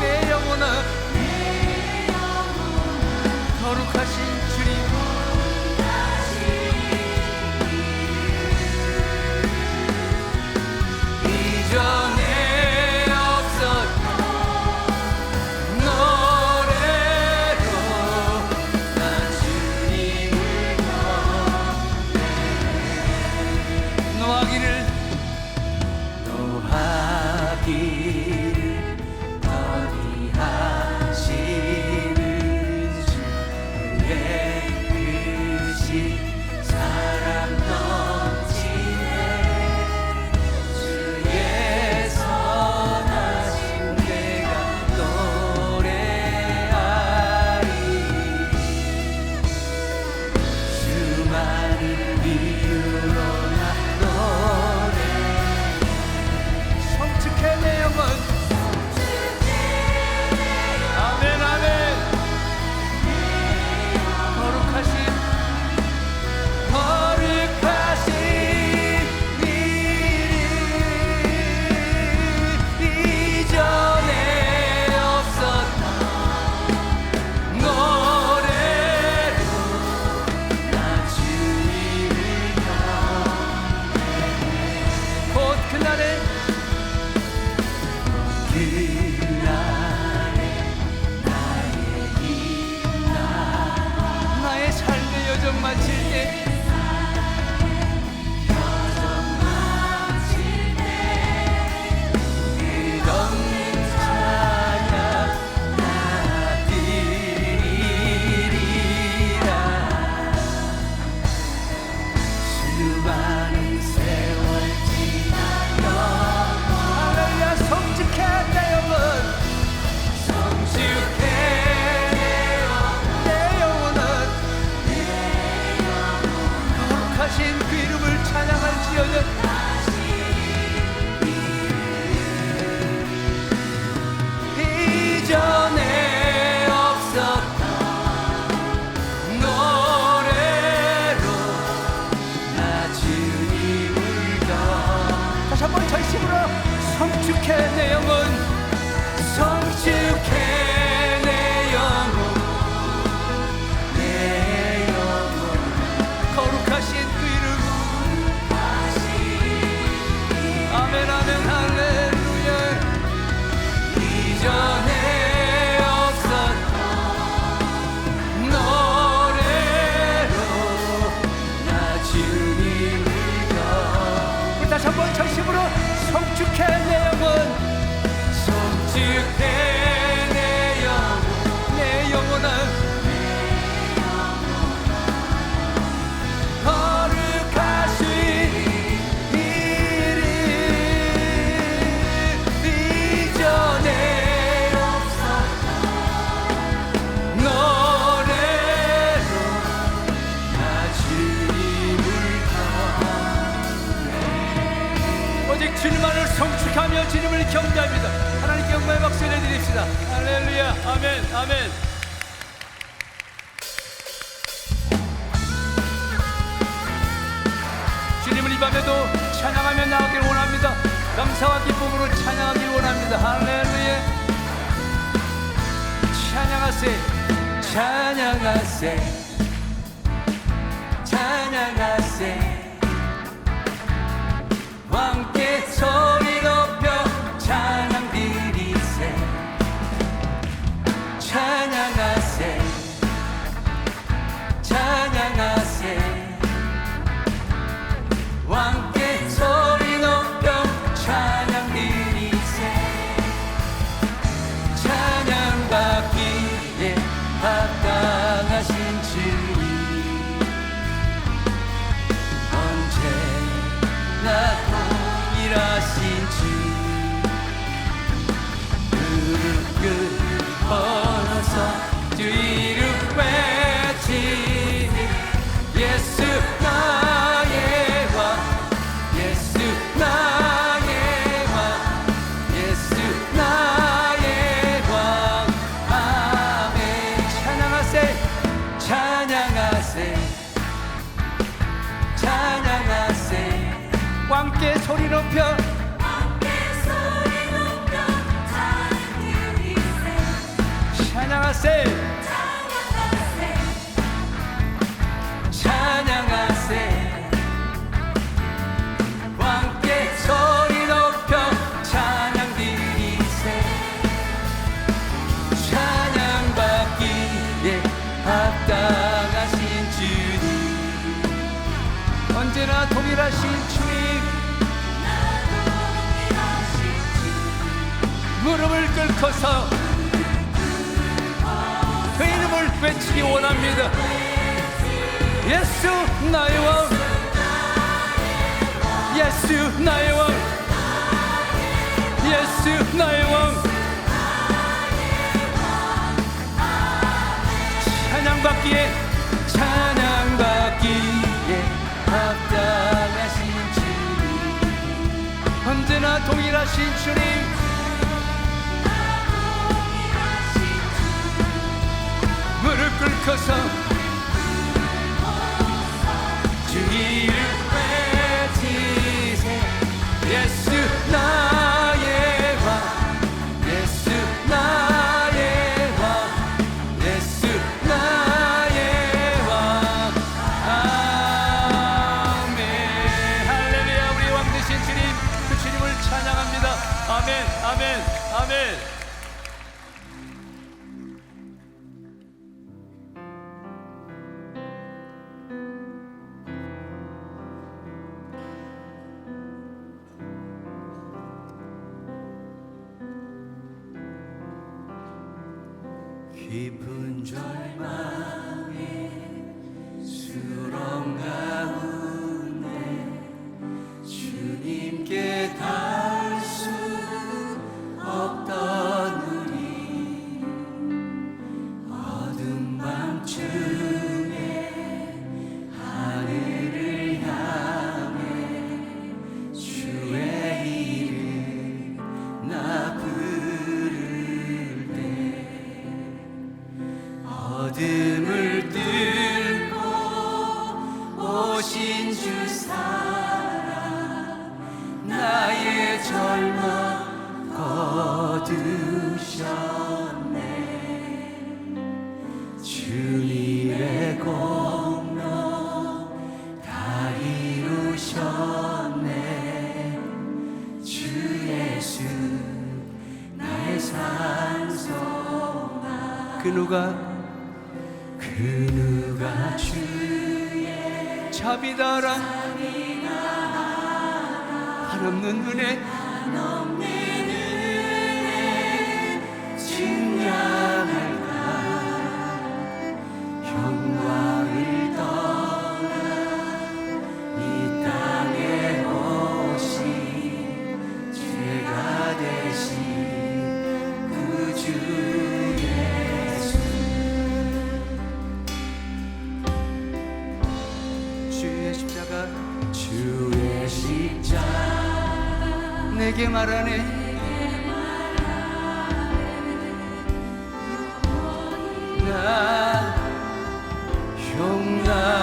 내 영혼아. 거룩하신 to carry 감사와 기쁨으로 찬양하길 원합니다. 할렐루야. 찬양하세, 찬양하세, 찬양하세. 함께 소 찬양하세. 찬양하세. 함께 소리 높여 찬양 드리세. 찬양 받기에 합당하신 주님. 언제나 동일하신 주님. 무릎을 꿇고서 외치기 원합니다. 예수 나의 왕. 예수 나의 왕. 예수 나의 왕. 찬양받기에 찬양받기에 합당하신 주님. 언제나 동일하신 주님 깊은 절망에 수렁 그 누가? 그 누가 주의 자비다라 한없는 은혜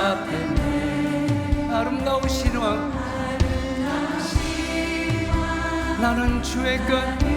앞에 아름다우신 왕 나는 주의 끝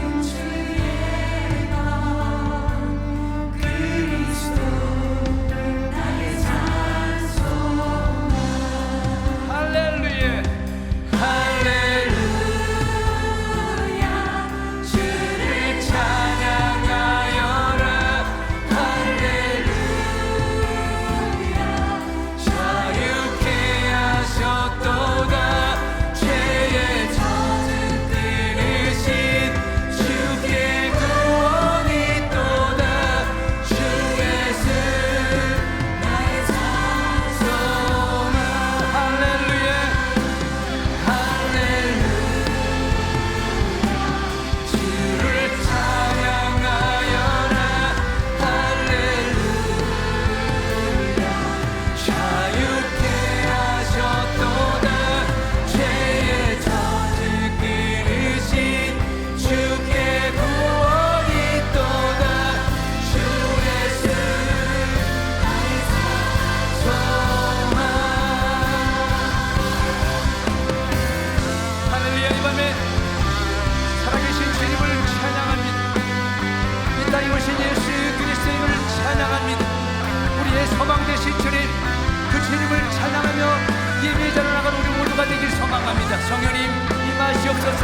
성도가 되길 소망합니다. 성령님 임하시옵소서.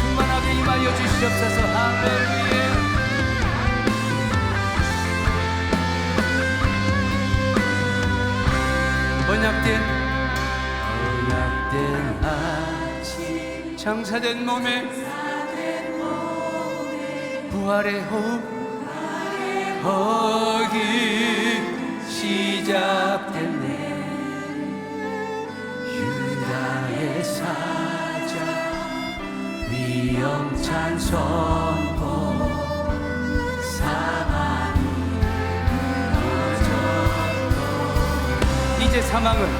충만하게 임하여 주시옵소서. 할렐루야. 언약된 언약된 아침. 장사된 몸에 부활의 호흡. 거기 시작됐네. 사자 위험찬 선포 사망이 이제 사망은